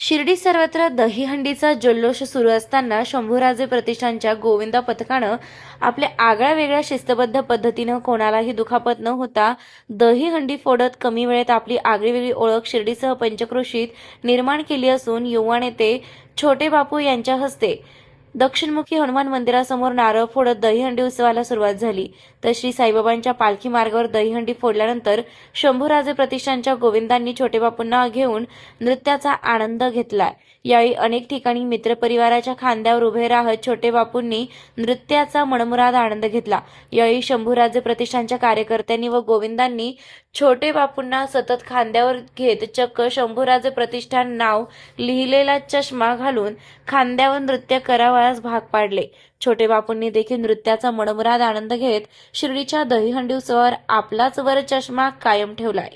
शिर्डी सर्वत्र दहीहंडीचा जल्लोष सुरू असताना शंभूराजे प्रतिष्ठानच्या गोविंदा पथकानं आपल्या आगळ्या वेगळ्या शिस्तबद्ध पद्धतीनं कोणालाही दुखापत न होता दहीहंडी फोडत कमी वेळेत आपली आगळीवेगळी ओळख शिर्डीसह पंचक्रोशीत निर्माण केली असून युवा नेते छोटे बापू यांच्या हस्ते दक्षिणमुखी हनुमान मंदिरासमोर नारळ फोडत दहीहंडी उत्सवाला सुरुवात झाली. तर श्री साईबाबांच्या पालखी मार्गावर दहीहंडी फोडल्यानंतर शंभूराजे प्रतिष्ठानच्या गोविंदांनी छोटेबापूंना घेऊन नृत्याचा आनंद घेतला. यावेळी अनेक ठिकाणी मित्रपरिवाराच्या खांद्यावर उभे राहत छोटे बापूंनी नृत्याचा मनमुराद आनंद घेतला. यावेळी शंभूराजे प्रतिष्ठानच्या कार्यकर्त्यांनी व गोविंदांनी छोटे बापूंना सतत खांद्यावर घेत चक्क शंभूराजे प्रतिष्ठान नाव लिहिलेला चष्मा घालून खांद्यावर नृत्य करावा करावयास भाग पाडले. छोटे बापूंनी देखील नृत्याचा मनमुराद आनंद घेत शिर्डीच्या दहीहंडी उत्सवावर आपलाच वर चष्मा कायम ठेवलाय.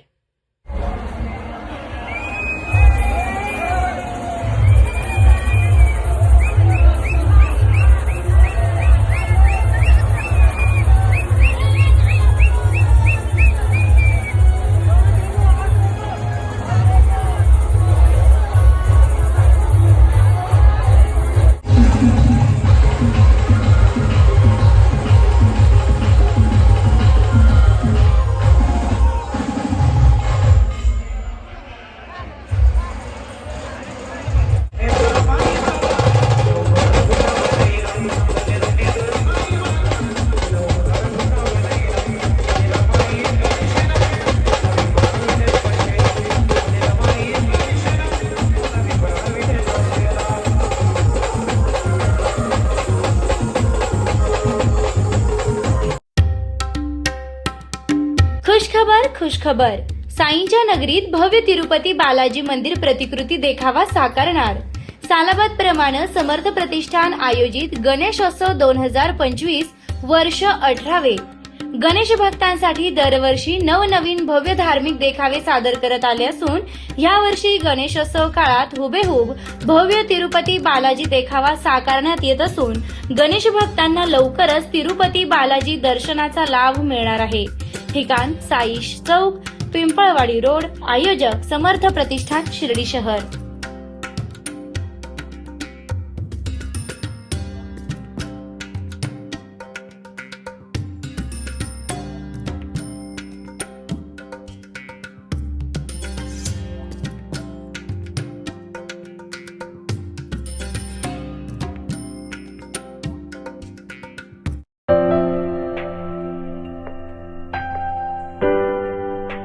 खुशखबर खुशखबर. साईंच्या नगरीत भव्य तिरुपती बालाजी मंदिर प्रतिकृती देखावा साकारणार. सालाबाद प्रमाणे समर्थ प्रतिष्ठान आयोजित गणेशोत्सव दोन हजार पंचवीस वर्ष अठरावे. गणेश भक्तांसाठी दरवर्षी नवनवीन भव्य धार्मिक देखावे सादर करत आले असून यावर्षी गणेशोत्सव काळात हुबेहूब भव्य तिरुपती बालाजी देखावा साकारण्यात येत असून गणेश भक्तांना लवकरच तिरुपती बालाजी दर्शनाचा लाभ मिळणार आहे. ठिकाण साईश चौक पिंपळवाडी रोड आयोजक समर्थ प्रतिष्ठान शिर्डी शहर.